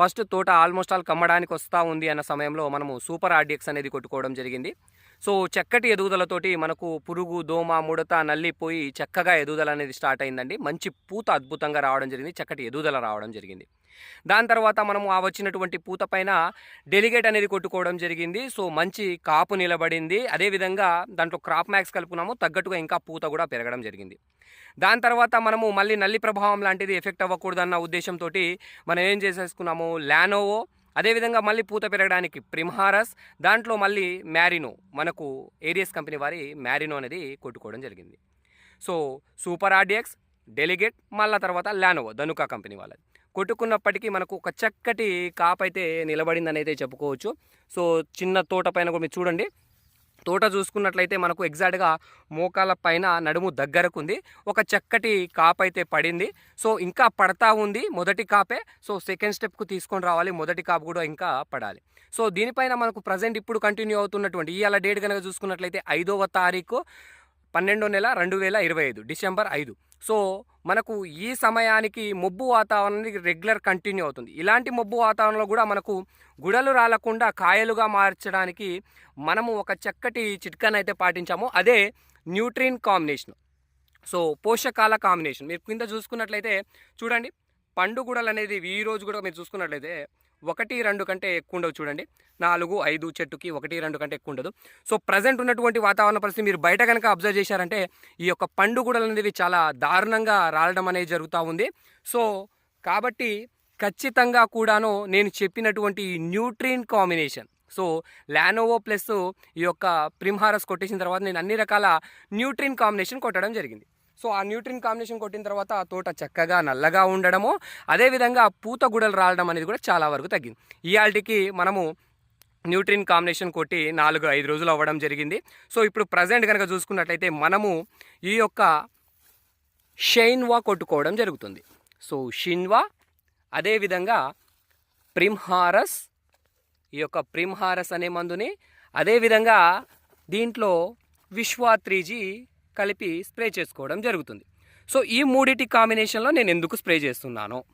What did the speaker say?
First తోట almost all కమ్మడానికి వస్తూ ఉంది అన్న సమయంలో మనము సూపర్ ఆర్డిఎక్స్ అనేది కొట్టుకోవడం జరిగింది. సో చక్కటి ఎదుగుదలతోటి మనకు పురుగు దోమ ముడత నల్లిపోయి చక్కగా ఎదుగుదల అనేది స్టార్ట్ అయిందండి. మంచి పూత అద్భుతంగా రావడం జరిగింది. చక్కటి ఎదుగుదల రావడం జరిగింది. దాని తర్వాత మనము ఆ వచ్చినటువంటి పూత పైన డెలిగేట్ అనేది కొట్టుకోవడం జరిగింది. సో మంచి కాపు నిలబడింది. అదేవిధంగా దాంట్లో క్రాప్ మ్యాక్స్ కలుపుకున్నాము. తగ్గట్టుగా ఇంకా పూత కూడా పెరగడం జరిగింది. దాని తర్వాత మనము మళ్ళీ నల్లి ప్రభావం లాంటిది ఎఫెక్ట్ అవ్వకూడదన్న ఉద్దేశంతో మనం ఏం చేసేసుకున్నాము? లానోవో అదేవిధంగా మళ్ళీ పూత పెరగడానికి ప్రిమ్హారస్ దాంట్లో మళ్ళీ మ్యారినో మనకు ఏరియస్ కంపెనీ వారి మ్యారినో అనేది కొట్టుకోవడం జరిగింది. సో సూపర్ ఆర్డిఎక్స్ డెలిగేట్ మళ్ళా తర్వాత లానోవో ధనుకా కంపెనీ వాళ్ళది. కొట్టుకున్నప్పటికీ మనకు ఒక చక్కటి కాప్ అయితే నిలబడిందని అయితే చెప్పుకోవచ్చు. సో చిన్న తోట పైన కూడా మీరు చూడండి. తోట చూసుకున్నట్లయితే మనకు ఎగ్జాక్ట్గా మోకాల పైన నడుము దగ్గరకు ఉంది ఒక చక్కటి కాప్ అయితే పడింది. సో ఇంకా పడతా ఉంది మొదటి కాపే. సో సెకండ్ స్టెప్కు తీసుకొని రావాలి. మొదటి కాపు కూడా ఇంకా పడాలి. సో దీనిపైన మనకు ప్రజెంట్ ఇప్పుడు కంటిన్యూ అవుతున్నటువంటి ఇవాళ డేట్ కనుక చూసుకున్నట్లయితే ఐదవ తారీఖు. పన్నెండో నెల రెండు వేల ఇరవై ఐదు డిసెంబర్ ఐదు. సో మనకు ఈ సమయానికి మబ్బు వాతావరణానికి రెగ్యులర్ కంటిన్యూ అవుతుంది. ఇలాంటి మబ్బు వాతావరణంలో కూడా మనకు గుడలు రాలకుండా కాయలుగా మార్చడానికి మనము ఒక చక్కటి చిట్కాను అయితే పాటించాము. అదే న్యూట్రిన్ కాంబినేషన్. సో పోషకాల కాంబినేషన్. మీరు కింద చూసుకున్నట్లయితే చూడండి పండు గుడలు అనేది ఈ రోజు కూడా మీరు చూసుకున్నట్లయితే ఒకటి రెండు కంటే ఎక్కువ ఉండవు చూడండి. నాలుగు ఐదు చెట్టుకి ఒకటి రెండు కంటే ఎక్కువ ఉండదు. సో ప్రజెంట్ ఉన్నటువంటి వాతావరణ పరిస్థితి మీరు బయట కనుక అబ్జర్వ్ చేశారంటే ఈ యొక్క పండుగడలు అనేవి చాలా దారుణంగా రాలడం అనేది జరుగుతూ ఉంది. సో కాబట్టి ఖచ్చితంగా కూడాను నేను చెప్పినటువంటి న్యూట్రిన్ కాంబినేషన్ సో లానోవో ప్లస్ ఈ యొక్క ప్రిమ్హారస్ కొట్టేసిన తర్వాత నేను అన్ని రకాల న్యూట్రిన్ కాంబినేషన్ కొట్టడం జరిగింది. సో ఆ న్యూట్రిన్ కాంబినేషన్ కొట్టిన తర్వాత ఆ తోట చక్కగా నల్లగా ఉండడము అదేవిధంగా పూత గుడలు రావడం అనేది కూడా చాలా వరకు తగ్గింది. ఇవాళకి మనము న్యూట్రిన్ కాంబినేషన్ కొట్టి నాలుగు ఐదు రోజులు అవ్వడం జరిగింది. సో ఇప్పుడు ప్రజెంట్ కనుక చూసుకున్నట్లయితే మనము ఈ యొక్క షైన్వా కొట్టుకోవడం జరుగుతుంది. సో షిన్వా అదేవిధంగా ప్రిమ్హారస్ ఈ యొక్క ప్రిమ్హారస్ అనే మందుని అదేవిధంగా దీంట్లో విశ్వా త్రీజీ కలిపి స్ప్రే చేసుకోవడం జరుగుతుంది. సో ఈ మూడిటి కాంబినేషన్లో నేను ఎందుకు స్ప్రే చేస్తున్నాను